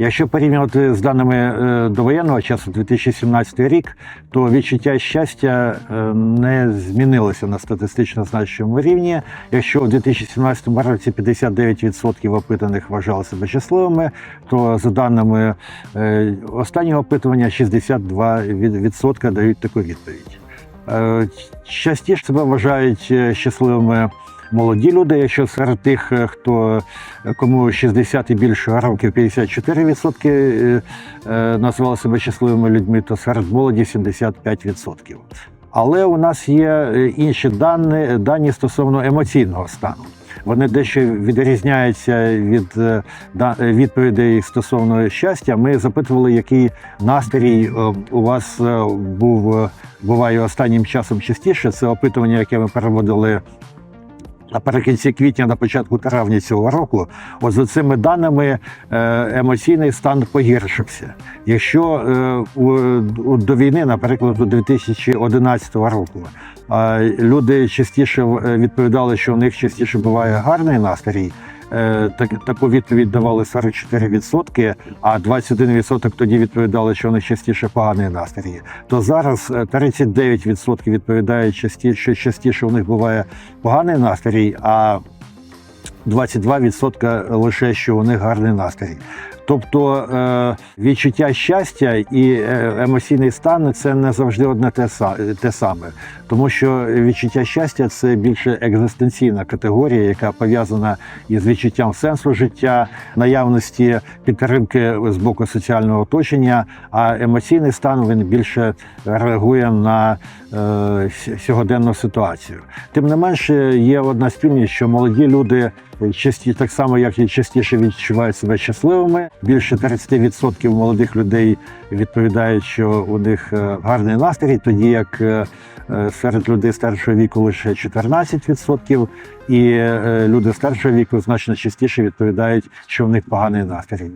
Якщо порівнювати з даними е, довоєнного часу, 2017 рік, то відчуття щастя е, не змінилося на статистично значному рівні. Якщо у 2017 році 59% опитаних вважали себе щасливими, то за даними е, останнього опитування 62% дають таку відповідь. Частіше себе вважають щасливими молоді люди. Якщо серед тих, е, хто кому 60 і більше років 54% е, е, називали себе щасливими людьми, то серед молоді 75%. Але у нас є е, інші дані, дані стосовно емоційного стану. Вони дещо відрізняються від е, е, відповідей стосовно щастя. Ми запитували, який настрій е, у вас е, був е, буває останнім часом частіше. Це опитування, яке ми переводили наприкінці квітня, на початку травня цього року. От за цими даними е, емоційний стан погіршився. Якщо е, до війни, наприклад, у 2011 року, е, люди частіше відповідали, що у них частіше буває гарний настрій. Е, Так, таку відповідь давали 44%, а 21% тоді відповідали, що найчастіше частіше поганий настрій. То зараз е, 39% відповідають частіше, що частіше у них буває поганий настрій, а 22% лише що у них гарний настрій. Тобто е, відчуття щастя і е, емоційний стан це не завжди одне те, саме, тому що відчуття щастя це більше екзистенційна категорія, яка пов'язана із відчуттям сенсу життя, наявності підтримки з боку соціального оточення. А емоційний стан він більше реагує на е, сьогоденну ситуацію. Тим не менше, є одна спільність, що молоді люди часті, так само як і частіше відчувають себе щасливими. Більше 30% молодих людей відповідають, що у них е, гарний настрій, тоді як е, е, серед людей старшого віку лише 14%, і люди старшого віку значно частіше відповідають, що у них поганий настрій.